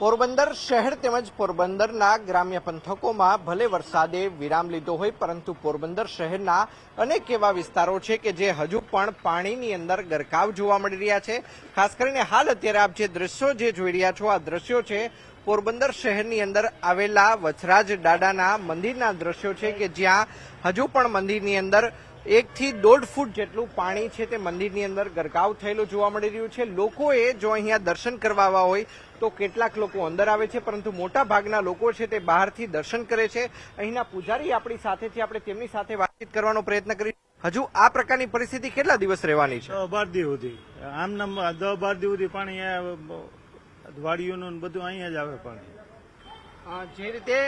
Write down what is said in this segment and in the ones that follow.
પોરબંદર શહેર તેમજ પોરબંદરના ગ્રામ્ય પંથકોમાં ભલે વરસાદે વિરામ લીધો હોય, પરંતુ પોરબંદર શહેરના અનેક એવા વિસ્તારો છે કે જે હજુ પણ પાણીની અંદર ગરકાવ જોવા મળી રહ્યા છે. ખાસ કરીને હાલ અત્યારે આપ જે દ્રશ્યો જે જોઈ રહ્યા છો, આ દ્રશ્યો છે પોરબંદર શહેરની અંદર આવેલા વચરાજ દાદાના મંદિરના દ્રશ્યો છે કે જ્યાં હજુ પણ મંદિરની અંદર એકથી દોઢ ફૂટ જેટલું પાણી છે તે મંદિરની અંદર ગરકાવ થયેલું જોવા મળી રહ્યું છે. લોકોએ જો અહીંયા દર્શન કરવા આવ્યા હોય તો કેટલાક લોકો અંદર આવે છે પરંતુ મોટા ભાગના લોકો છે તે બહારથી દર્શન કરે છે. અહીંના પૂજારી આપણી સાથે છે આપણે તેમની સાથે વાતચીત કરવાનો પ્રયત્ન કરી હજુ આ પ્રકારની પરિસ્થિતિ કેટલા દિવસ રહેવાની છે? બાર દિવસ સુધી. આમ નામ દસ બાર દિવસ સુધી પાણી વાડીઓનું બધું અહીંયા જ આવે પાણી. જે રીતે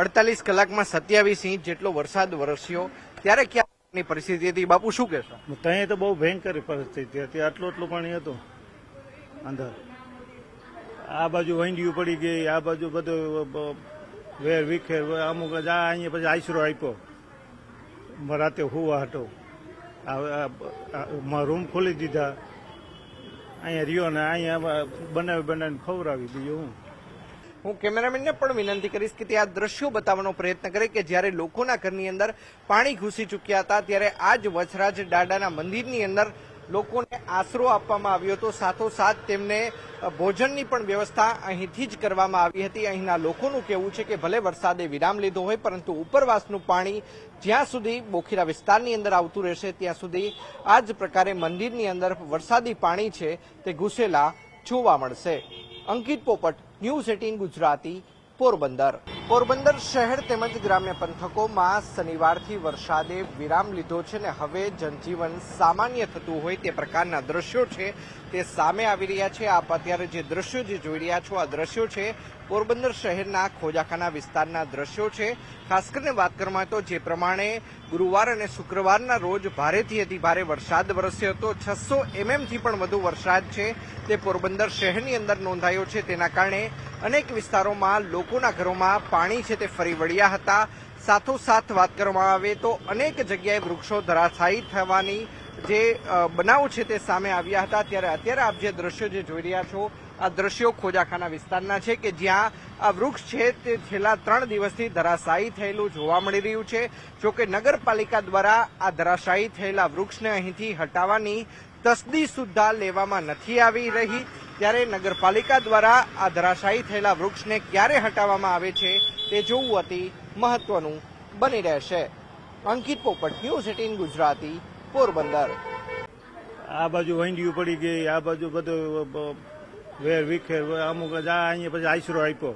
અડતાલીસ કલાકમાં સત્યાવીસ ઇંચ જેટલો વરસાદ વરસ્યો ત્યારે ક્યાંની પરિસ્થિતિ હતી. બાપુ, શું કહેશો? ત્યાં તો બહુ ભયંકર પરિસ્થિતિ હતી. આટલું આટલું પાણી હતું અંદર. આ બાજુ વંડિયું પડી ગઈ, આ બાજુ બધું વેર વિખેર અમુક જ અહીંયા પછી આશરો આપ્યો. રાતે હુવા હતો રૂમ ખોલી દીધા. અહીંયા રહ્યો ને અહીંયા બનાવી, બનાવીને ખવડાવી દીધું હું. હું કેમેરામેનને પણ વિનંતી કરીશ કે તે આ દ્રશ્યો બતાવવાનો પ્રયત્ન કરે કે જ્યારે લોકોના ઘરની અંદર પાણી ઘૂસી ચૂક્યા હતા, ત્યારે આ જ વચરાજ દાડાના મંદિરની અંદર લોકોને આશરો આપવામાં આવ્યો હતો. સાથોસાથ તેમને ભોજનની પણ વ્યવસ્થા અહીંથી જ કરવામાં આવી હતી. અહીંના લોકોનું કહેવું છે કે ભલે વરસાદે વિરામ લીધો હોય, પરંતુ ઉપરવાસનું પાણી જ્યાં સુધી બોખીરા વિસ્તારની અંદર આવતું રહેશે, ત્યાં સુધી આ જ પ્રકારે મંદિરની અંદર વરસાદી પાણી છે તે ઘૂસેલા જોવા મળશે. Ankit Popat news eighteen Gujarati Porbandar. Porbandar શહેર તેમજ ગ્રામ્ય પંથકોમાં શનિવારથી વરસાદે વિરામ લીધો છે ને હવે જનજીવન સામાન્ય થતું હોય તે પ્રકારના દ્રશ્યો છે તે સામે આવી રહ્યા છે. આપ અત્યારે જે દ્રશ્યો જે જોઈ રહ્યા છો, આ દ્રશ્યો છે પોરબંદર શહેરના ખોજાખાના વિસ્તારના દ્રશ્યો છે. ખાસ કરીને વાત કરવામાં તો જે પ્રમાણે ગુરુવાર અને શુક્રવારના રોજ ભારેથી અતિ ભારે વરસાદ વરસ્યો હતો. છસો એમએમથી પણ વધુ વરસાદ છે. તે પોરબંદર શહેરની અંદર નોંધાયો છે. તેના કારણે અનેક વિસ્તારોમાં લોકોના ઘરોમાં પાણી છે તે ફરી વળ્યા હતા. સાથોસાથ વાત કરવામાં આવે તો અનેક જગ્યાએ વૃક્ષો ધરાશાયી થવાની જે બનાવ છે તે સામે આવ્યા હતા. ત્યારે અત્યારે આપ જે દ્રશ્યો જે જોઈ રહ્યા છો, આ દ્રશ્યો ખોજાખાના વિસ્તારના છે કે જ્યાં આ વૃક્ષ છે તે છેલ્લા ત્રણ દિવસથી ધરાશાયી થયેલું જોવા મળી રહ્યું છે. જોકે નગરપાલિકા દ્વારા આ ધરાશાયી થયેલા વૃક્ષને અહીંથી હટાવવાની તસદી સુદ્ધા લેવામાં નથી આવી રહી. ત્યારે નગરપાલિકા દ્વારા આ ધરાશાયી થયેલા વૃક્ષને ક્યારે હટાવવામાં આવે છે તે જોવું અતિ મહત્વનું બની રહેશે. અંકિત પોપટ ન્યૂઝ એટીન ગુજરાતી, પોરબંદર. આ બાજુ વંડિયું પડી ગઈ, આ બાજુ બધું વેર વિખેર, અમુક અહીંયા પછી આશરો આપ્યો.